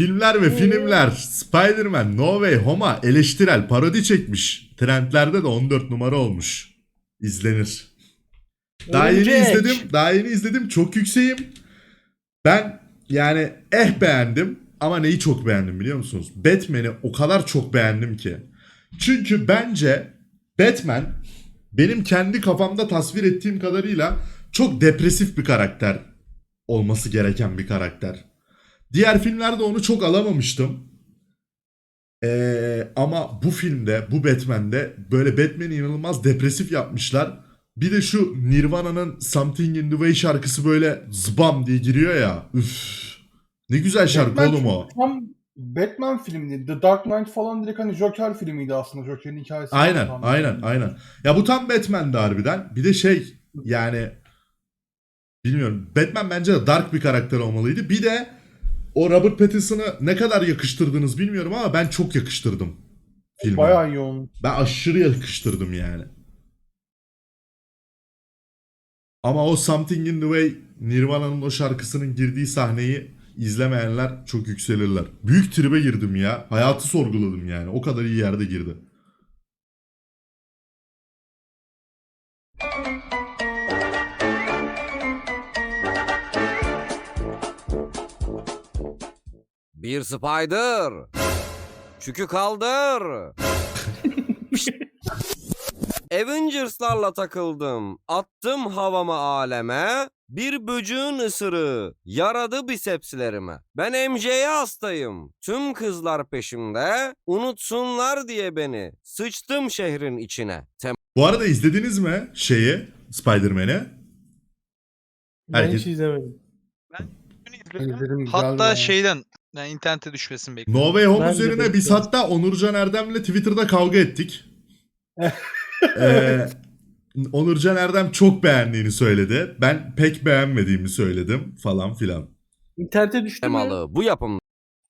filmler ve filmler Spider-Man No Way Home'a eleştirel parodi çekmiş. Trendlerde de 14 numara olmuş. İzlenir. Daha yeni Örümcek. izledim. Daha yeni izledim. Çok yükseğim. Ben yani eh beğendim ama neyi çok beğendim biliyor musunuz? Batman'i o kadar çok beğendim ki. Çünkü bence Batman benim kendi kafamda tasvir ettiğim kadarıyla çok depresif bir karakter olması gereken bir karakter. Diğer filmlerde onu çok alamamıştım. Ee, ama bu filmde, bu Batman'de böyle Batman'i inanılmaz depresif yapmışlar. Bir de şu Nirvana'nın Something in the Way şarkısı böyle zbam diye giriyor ya. Üf. Ne güzel şarkı Batman oğlum o. Tam Batman filmiydi. The Dark Knight falan direkt hani Joker filmiydi aslında. Joker'in hikayesi. Aynen, Tam- aynen, aynen. Ya bu tam Batman'di harbiden. Bir de şey yani bilmiyorum. Batman bence de dark bir karakter olmalıydı. Bir de o Robert Pattinson'ı ne kadar yakıştırdınız bilmiyorum ama ben çok yakıştırdım filme. Bayağı iyi olmuş. Ben aşırı yakıştırdım yani. Ama o Something in the Way Nirvana'nın o şarkısının girdiği sahneyi izlemeyenler çok yükselirler. Büyük tribe girdim ya. Hayatı sorguladım yani. O kadar iyi yerde girdi. Bir spider. Çükü kaldır. Avengers'larla takıldım. Attım havama aleme. Bir böcüğün ısırığı yaradı bisepslerime. Ben MJ'ye hastayım. Tüm kızlar peşimde. Unutsunlar diye beni. Sıçtım şehrin içine. Bu arada izlediniz mi şeyi Spider-Man'i? Ben Herkes- hiç izlemedim. İzledim. İzledim, Hatta şeyden yani internete düşmesini bekliyorum. No Way Home Ben de üzerine biz bekliyorum. hatta Onurcan Erdem'le Twitter'da kavga ettik. ee, Onurcan Erdem çok beğendiğini söyledi. Ben pek beğenmediğimi söyledim falan filan. İnternete düştü mü? Temalı bu yapımda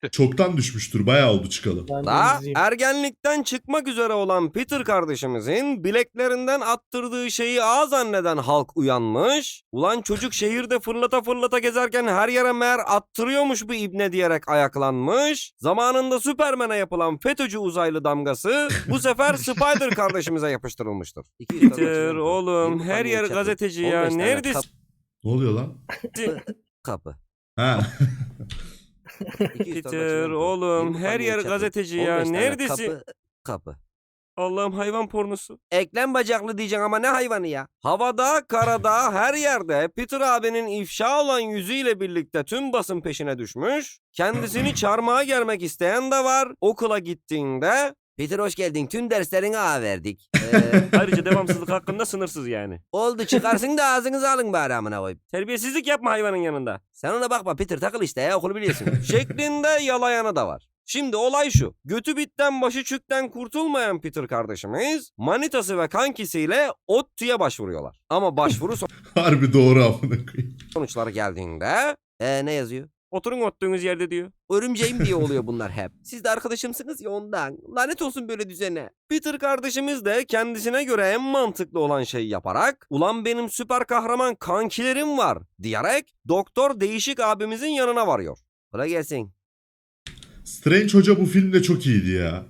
Çoktan düşmüştür. Bayağı oldu çıkalı. Ben de Da izleyeyim. ergenlikten çıkmak üzere olan Peter kardeşimizin bileklerinden attırdığı şeyi ağ zanneden halk uyanmış. Ulan çocuk şehirde fırlata fırlata gezerken her yere meğer attırıyormuş bu ibne diyerek ayaklanmış. Zamanında Süpermen'e yapılan FETÖ'cü uzaylı damgası bu sefer Spider kardeşimize yapıştırılmıştır. Peter oğlum her yer gazeteci ya. Neredesin? Ne oluyor lan? Kapı. Ha. Peter oğlum her yer gazeteci ya. Neredesin? Kapı. Allah'ım hayvan pornosu. Eklem bacaklı diyeceksin ama ne hayvanı ya? Havada, karada, her yerde Peter abinin ifşa olan yüzüyle birlikte tüm basın peşine düşmüş. Kendisini çarmıha germek isteyen de var. Okula gittiğinde Peter hoş geldin. Tüm derslerini A verdik. Ee, Ayrıca devamsızlık hakkında sınırsız yani. oldu çıkarsın da ağzınızı alın bari amına koyayım. Terbiyesizlik yapma hayvanın yanında. Sen ona bakma Peter takıl işte ya okulu biliyorsun. Şeklinde yalayanı da var. Şimdi olay şu. Götü bitten başı çükten kurtulmayan Peter kardeşimiz manitası ve kankisiyle ODTÜ'ye başvuruyorlar. Ama başvuru Harbi doğru amına koyayım. sonuçları geldiğinde ee, ne yazıyor? Oturun oturduğunuz yerde diyor. Örümceğim diye oluyor bunlar hep. Siz de arkadaşımsınız ya ondan. Lanet olsun böyle düzene. Peter kardeşimiz de kendisine göre en mantıklı olan şeyi yaparak ulan benim süper kahraman kankilerim var diyerek doktor değişik abimizin yanına varıyor. Kolay gelsin. Strange Hoca bu filmde çok iyiydi ya.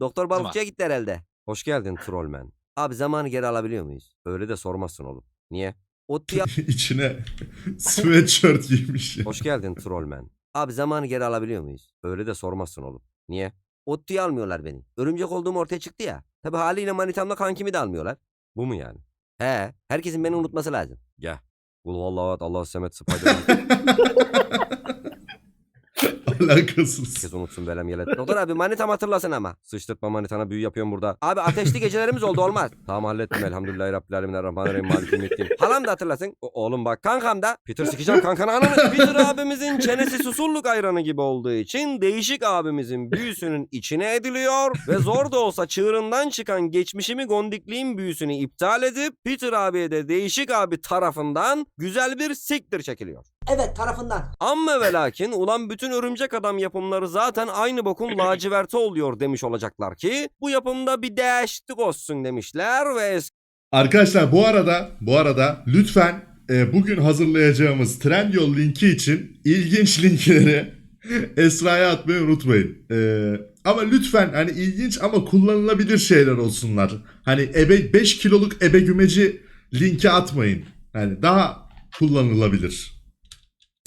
Doktor balıkçıya gitti herhalde. Hoş geldin trollman. Abi zamanı geri alabiliyor muyuz? Öyle de sormazsın oğlum. Niye? ODTÜ'ye İçine sweatshirt giymiş ya. Hoş geldin trollman. Abi zamanı geri alabiliyor muyuz? Öyle de sormazsın oğlum. Niye? ODTÜ'ye almıyorlar beni. Örümcek olduğum ortaya çıktı ya. Tabi haliyle manitamla kankimi de almıyorlar. Bu mu yani? He, herkesin beni unutması lazım. Gel. Kul vallahu Allah semet spider Alakasız. Herkes unutsun velem yelet. Doktor abi manitam hatırlasın ama. Sıçtırtma manitana büyü yapıyorum burada. Abi ateşli gecelerimiz oldu olmaz. tamam hallettim elhamdülillahi rabbil alemin errahmanirrahim malikim yettim. Halam da hatırlasın. O- oğlum bak kankam da. Peter sikeceğim kankanı ananı. Peter abimizin çenesi susurluk ayranı gibi olduğu için değişik abimizin büyüsünün içine ediliyor. Ve zor da olsa çığırından çıkan geçmişimi gondikliğin büyüsünü iptal edip Peter abiye de değişik abi tarafından güzel bir siktir çekiliyor. Evet tarafından. Amma ve lakin ulan bütün örümcek adam yapımları zaten aynı bokun laciverti oluyor demiş olacaklar ki bu yapımda bir değişiklik olsun demişler ve Arkadaşlar bu arada bu arada lütfen e, bugün hazırlayacağımız Trendyol linki için ilginç linkleri Esra'ya atmayı unutmayın. Ee, ama lütfen hani ilginç ama kullanılabilir şeyler olsunlar. Hani ebe 5 kiloluk ebe gümeci linki atmayın. Yani daha kullanılabilir.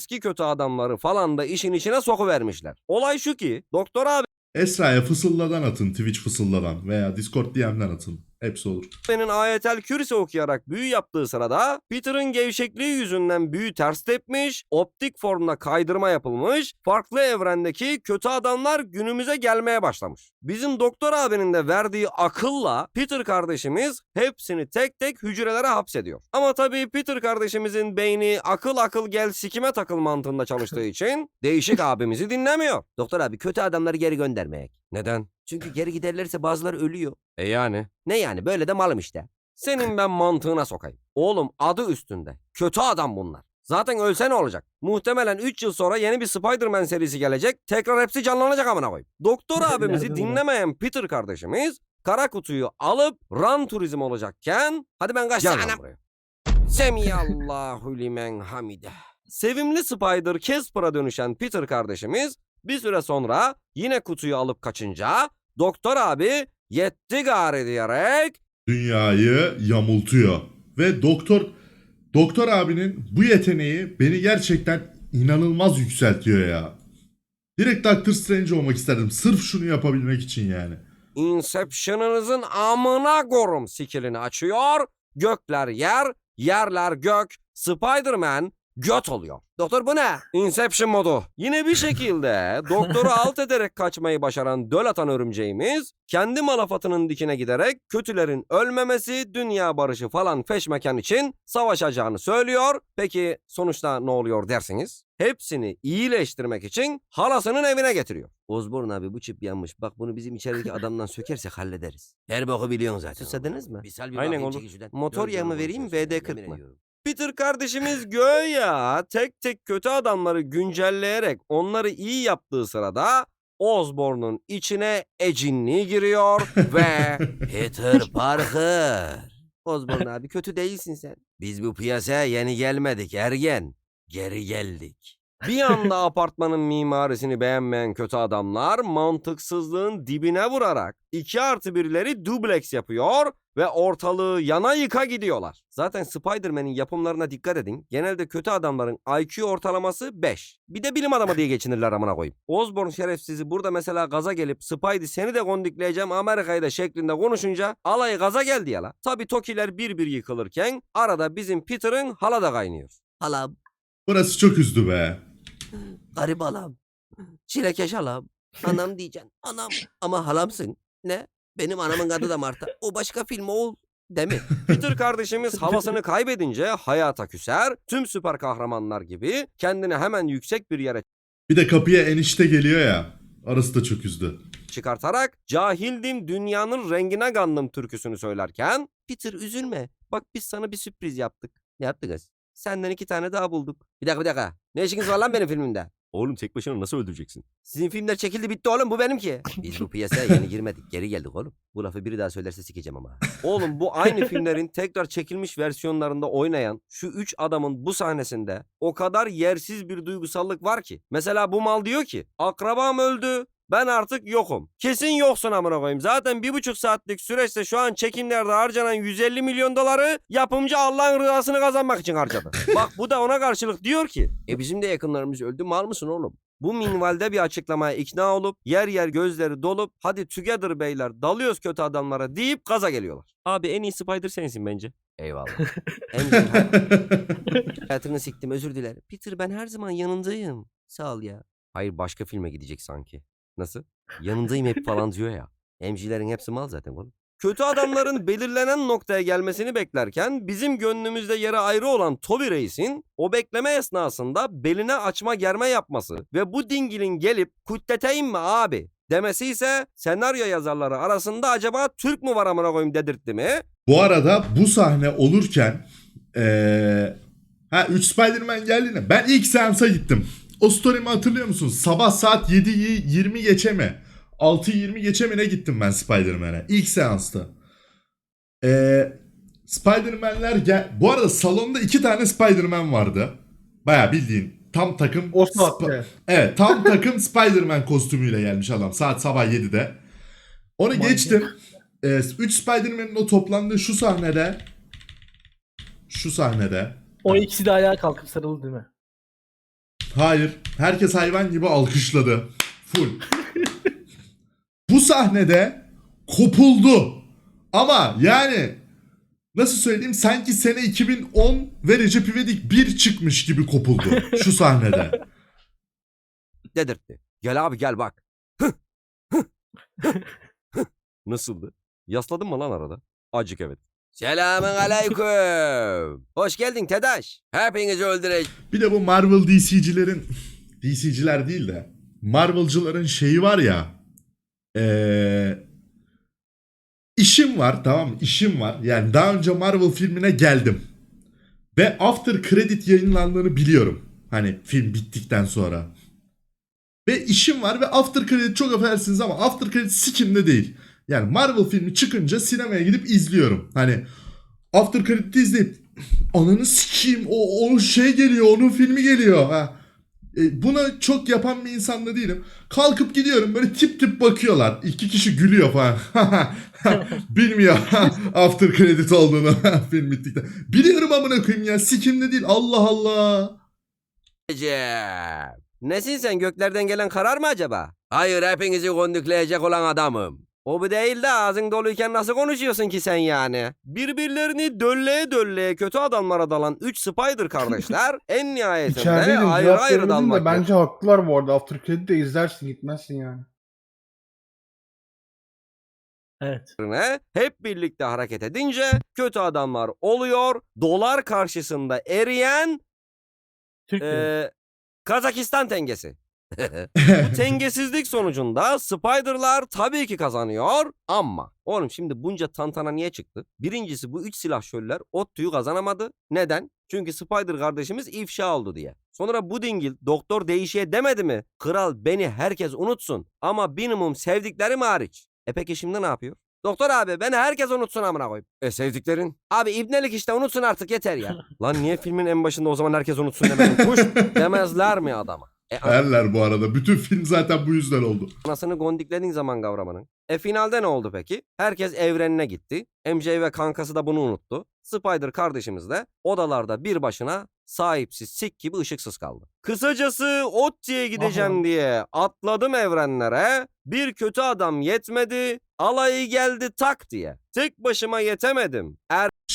Eski kötü adamları falan da işin içine sokuvermişler. Olay şu ki doktor abi Esra'ya fısıldadan atın. Twitch fısıldadan veya Discord DM'den atın. Hepsi olur. Senin ayetel kürsi okuyarak büyü yaptığı sırada Peter'ın gevşekliği yüzünden büyü ters tepmiş, optik formda kaydırma yapılmış, farklı evrendeki kötü adamlar günümüze gelmeye başlamış. Bizim doktor abinin de verdiği akılla Peter kardeşimiz hepsini tek tek hücrelere hapsediyor. Ama tabii Peter kardeşimizin beyni akıl akıl gel sikime takıl mantığında çalıştığı için değişik abimizi dinlemiyor. Doktor abi kötü adamları geri göndermeyek. Neden? Çünkü geri giderlerse bazıları ölüyor. E yani? Ne yani böyle de malım işte. Senin ben mantığına sokayım. Oğlum adı üstünde. Kötü adam bunlar. Zaten ölse ne olacak? Muhtemelen 3 yıl sonra yeni bir Spider-Man serisi gelecek. Tekrar hepsi canlanacak amına koyayım. Doktor abimizi dinlemeyen Peter kardeşimiz kara kutuyu alıp run turizm olacakken hadi ben kaçacağım Gel lan buraya. Semiyallahu limen hamide. Sevimli Spider Casper'a dönüşen Peter kardeşimiz bir süre sonra yine kutuyu alıp kaçınca doktor abi yetti gari diyerek Dünyayı yamultuyor. Ve doktor doktor abinin bu yeteneği beni gerçekten inanılmaz yükseltiyor ya. Direkt Doctor Strange olmak isterdim. Sırf şunu yapabilmek için yani. Inception'ınızın amına korum skillini açıyor. Gökler yer, yerler gök. Spider-Man göt oluyor. Doktor bu ne? Inception modu. Yine bir şekilde doktoru alt ederek kaçmayı başaran döl atan örümceğimiz kendi malafatının dikine giderek kötülerin ölmemesi, dünya barışı falan feşmeken için savaşacağını söylüyor. Peki sonuçta ne oluyor dersiniz? Hepsini iyileştirmek için halasının evine getiriyor. Osborn abi bu çip yanmış. Bak bunu bizim içerideki adamdan sökersek hallederiz. Her boku biliyorsun zaten. Susadınız mı? Aynen oğlum. Motor yağı mı vereyim VD40 mı? Peter kardeşimiz göya tek tek kötü adamları güncelleyerek onları iyi yaptığı sırada Osborn'un içine ecinliği giriyor ve Peter Parker. Osborn abi kötü değilsin sen. Biz bu piyasaya yeni gelmedik ergen. Geri geldik. Bir anda apartmanın mimarisini beğenmeyen kötü adamlar mantıksızlığın dibine vurarak 2 artı birleri dubleks yapıyor ve ortalığı yana yıka gidiyorlar. Zaten Spider-Man'in yapımlarına dikkat edin. Genelde kötü adamların IQ ortalaması 5. Bir de bilim adamı diye geçinirler amına koyayım. Osborn şerefsizi burada mesela gaza gelip Spidey seni de kondikleyeceğim Amerika'yı da şeklinde konuşunca alayı gaza geldi ya la. Tabi Tokiler bir bir yıkılırken arada bizim Peter'ın hala da kaynıyor. Halam, Burası çok üzdü be. Garip halam, çilekeş halam, anam diyeceksin. Anam ama halamsın. Ne? Benim anamın adı da Marta. O başka film oğul. Değil mi? Peter kardeşimiz havasını kaybedince hayata küser, tüm süper kahramanlar gibi kendini hemen yüksek bir yere Bir de kapıya enişte geliyor ya. Arası da çok üzdü. çıkartarak cahildim dünyanın rengine gandım türküsünü söylerken Peter üzülme bak biz sana bir sürpriz yaptık. Ne yaptık kız? Senden iki tane daha bulduk. Bir dakika bir dakika. Ne işiniz var lan benim filmimde? Oğlum tek başına nasıl öldüreceksin? Sizin filmler çekildi bitti oğlum bu benimki. Biz bu piyasaya yeni girmedik geri geldik oğlum. Bu lafı biri daha söylerse sikeceğim ama. Oğlum bu aynı filmlerin tekrar çekilmiş versiyonlarında oynayan şu üç adamın bu sahnesinde o kadar yersiz bir duygusallık var ki. Mesela bu mal diyor ki akrabam öldü ben artık yokum. Kesin yoksun amına koyayım. Zaten bir buçuk saatlik süreçte şu an çekimlerde harcanan 150 milyon doları yapımcı Allah'ın rızasını kazanmak için harcadı. Bak bu da ona karşılık diyor ki e bizim de yakınlarımız öldü mal mısın oğlum? Bu minvalde bir açıklamaya ikna olup yer yer gözleri dolup hadi together beyler dalıyoruz kötü adamlara deyip gaza geliyorlar. Abi en iyi Spider sensin bence. Eyvallah. Emcim hayatını siktim özür dilerim. Peter ben her zaman yanındayım. Sağ ol ya. Hayır başka filme gidecek sanki. Nasıl? Yanındayım hep falan diyor ya. Emcilerin hepsi mal zaten oğlum. Kötü adamların belirlenen noktaya gelmesini beklerken bizim gönlümüzde yeri ayrı olan Toby Reis'in o bekleme esnasında beline açma germe yapması ve bu dingilin gelip kutleteyim mi abi demesi ise senaryo yazarları arasında acaba Türk mü var amına koyayım dedirtti mi? Bu arada bu sahne olurken eee ha 3 Spider-Man geldiğinde ben ilk seansa gittim. O story'mi hatırlıyor musun? Sabah saat 7'yi 20 geçe mi? 6.20 geçe mi ne gittim ben Spider-Man'e? İlk seansta. Eee Spider-Man'ler gel... Bu arada salonda iki tane Spider-Man vardı. Baya bildiğin tam takım O saatte. Evet tam takım Spider-Man kostümüyle gelmiş adam saat sabah 7'de. Onu Manyak. geçtim. 3 Spider-Man'in o toplandığı şu sahnede şu sahnede O ikisi de ayağa kalkıp sarıldı değil mi? Hayır herkes hayvan gibi alkışladı. Full. Bu sahnede kopuldu. Ama yani nasıl söyleyeyim sanki sene 2010 ve Recep İvedik 1 çıkmış gibi kopuldu şu sahnede. Dedirtti. Gel abi gel bak. Nasıldı? Yasladın mı lan arada? Acık evet. Selamın aleyküm. Hoş geldin Tedaş. Hepinizi öldüreceğim. Bir de bu Marvel DC'cilerin DC'ciler değil de Marvel'cıların şeyi var ya eee işim var tamam işim var. Yani daha önce Marvel filmine geldim. Ve after credit yayınlandığını biliyorum. Hani film bittikten sonra. Ve işim var ve after credit çok affedersiniz ama after credit sikimde değil. Yani Marvel filmi çıkınca sinemaya gidip izliyorum. Hani after credit'i izleyip ananı sikeyim o, o şey geliyor onun filmi geliyor ha. E, buna çok yapan bir insan da değilim. Kalkıp gidiyorum böyle tip tip bakıyorlar. İki kişi gülüyor falan. Bilmiyor after credit olduğunu film bittikten. Biliyorum amına koyayım ya sikimde değil Allah Allah. Nesin sen göklerden gelen karar mı acaba? Hayır hepinizi kondükleyecek olan adamım. O bu değil de ağzın doluyken nasıl konuşuyorsun ki sen yani? Birbirlerini dölleye dölleye kötü adamlara dalan 3 Spider kardeşler en nihayetinde İçerideydim ayrı cevap ayrı veremedim de dalmak. bence haklılar bu arada. After Credit'te izlersin gitmezsin yani. Evet. üzerine hep birlikte hareket edince kötü adamlar oluyor. Dolar karşısında eriyen Türk eee, Kazakistan tengesi. Bu tengesizlik sonucunda Spider'lar tabii ki kazanıyor ama oğlum şimdi bunca tantana niye çıktı? Birincisi bu üç silahşörler ODTÜ'yü kazanamadı. Neden? Çünkü Spider kardeşimiz ifşa oldu diye. Sonra bu dingil doktor değişiye demedi mi? Kral beni herkes unutsun ama minimum sevdiklerim hariç. E peki şimdi ne yapıyor? Doktor abi beni herkes unutsun amına koyayım. E sevdiklerin? Abi ibnelik işte unutsun artık yeter ya. Lan niye filmin en başında o zaman herkes unutsun demedin? Kuş demezler mi adama? E Derler bu arada. Bütün film zaten bu yüzden oldu. anasını gondiklediğin zaman kavramanın. E finalde ne oldu peki? Herkes evrenine gitti. MJ ve kankası da bunu unuttu. Spider kardeşimiz de odalarda bir başına sahipsiz sik gibi ışıksız kaldı. Kısacası Otti'ye gideceğim Aha. diye atladım evrenlere. Bir kötü adam yetmedi. Alayı geldi tak diye. Tek başıma yetemedim.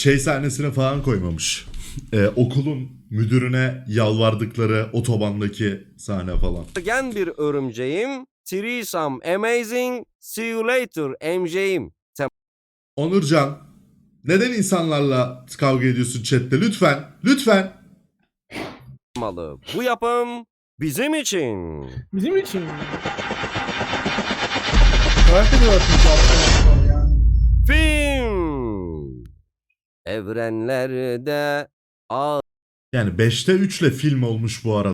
Şey sahnesine falan koymamış. Ee, okulun müdürüne yalvardıkları otobandaki sahne falan. Ergen bir örümceğim. Threesome amazing. See you later MJ'im. Onurcan, neden insanlarla kavga ediyorsun chatte? Lütfen, lütfen. Malı. Bu yapım bizim için. Bizim için. Karakter yani. Film. Evrenlerde Yani 5'te 3 ile film olmuş bu arada.